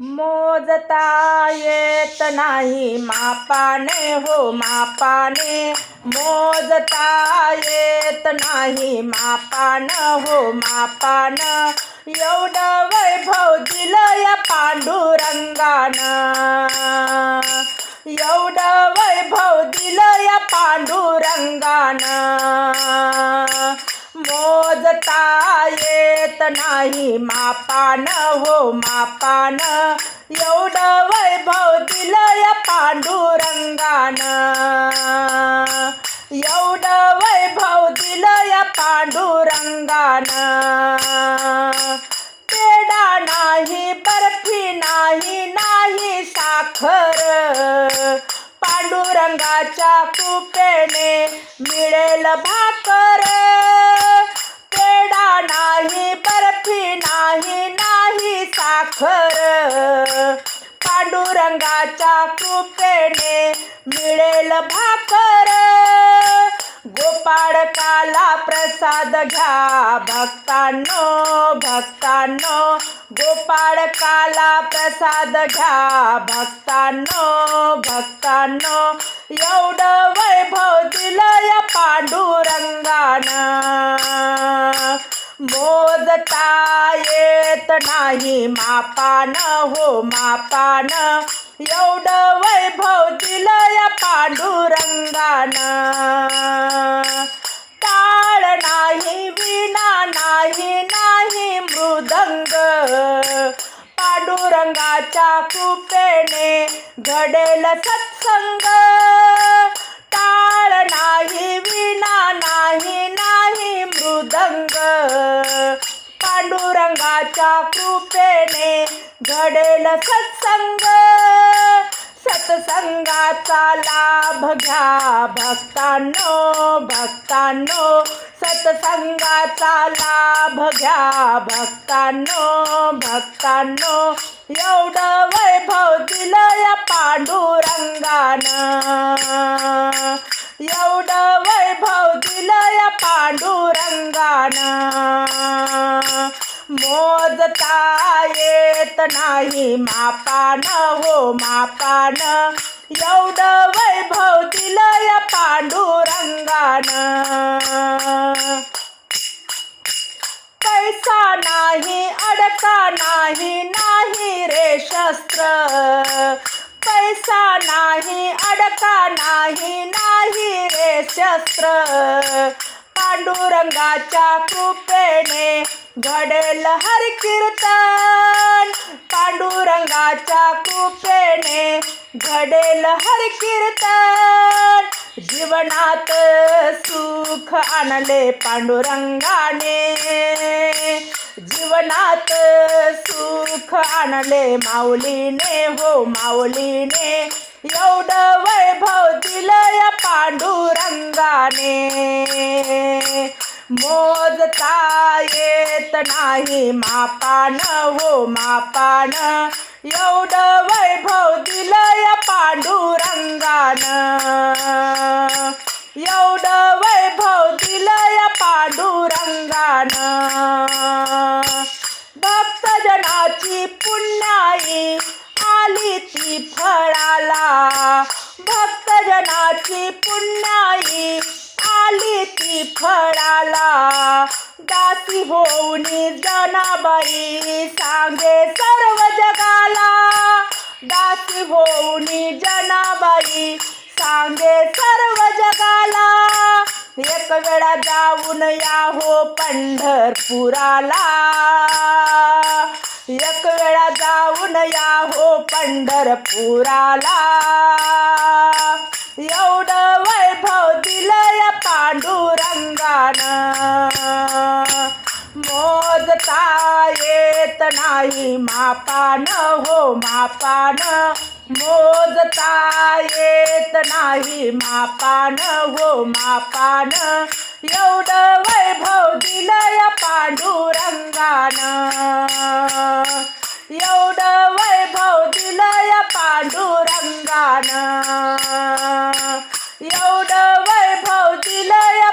मोजता येत नाही. मापाने हो मापाने. मोजता येत नाही. मापान हो मापान. एवढं वैभव दिलं या पांडुरंगानं. एवढं वैभव दिलं या पांडुरंगानं. मोजता येत नाही. मापान हो मापान. एवढं वैभव दिलं या पांडुरंगानं. एवढं वैभव दिलं या पांडुरंगानं. पेढा नाही बर्फी नाही नाही साखर. पांडुरंगाच्या कुपेने मिळेल भाकर. पांडुरंगाच्या मिळेल भाकर. गोपाळकाला प्रसाद घ्या. भक्तांनो भक्तांनो गोपाळकाला प्रसाद घ्या. भक्तांनो भक्तांनो एवढं वैभव दिलं या पांडुरंगानं. मोजता येत नाही मापान हो मापान. एवढं वैभव दिलं या पांडुरंगानं. टाळ नाही विना नाही नाही मृदंग. पांडुरंगाच्या कृपेने घडेल सत्संग. टाळ नाही विना नाही नाही मृदंग. पांडुरंगाच्या कृपेने घडेल सत्संग. सत्संगाचा लाभ घ्या. भक्तांनो भक्तांनो सत्संगाचा लाभ घ्या. भक्तांनो भक्तांनो एवढं वैभव दिलं या पांडुरंगानं. एवढं वैभव दिलं या पांडुरंगानं. मोजता येत नाही मापान हो मापान. एवढं वैभव दिलं या पांडुरंगानं. पैसा नाही अडका नाही नाही रे शस्त्र. पैसा नाही अडका नाही नाही रे शस्त्र. पांडुरंगाच्या कृपेने घडल हर कीर्तन. पांडुरंगाच्या कृपेने घडेल हर कीर्तन. जीवनात सुख आणले पांडुरंगाने. जीवनात सुख आणले माऊलीने. हो माऊलीने एवढं वैभव दिलं या पांडुरंगाने. मोजता येत नाही मापान हो मापान. एवढं वैभव दिलं या पांडुरंगानं. एवढं वैभव दिलं या पांडुरंगानं. भक्तजनाची पुण्याई आली ती फळाला. भक्तजनाची पुण्याई दासी जनाबाई सांगे सर्व जगाला. दासी होऊनी जनाबाई सांगे सर्व जगाला. एक वेळा जाऊन या हो पंढरपुराला. एक वेळा जाऊन या हो पंढरपुराला. सांगता येत नाही. मापान हो मापान. मोजता येत नाही. मापान हो मापान. एवढं वैभव दिलं या पांडुरंगानं. एवढं वैभव दिलं या एवढं वैभव दिलं या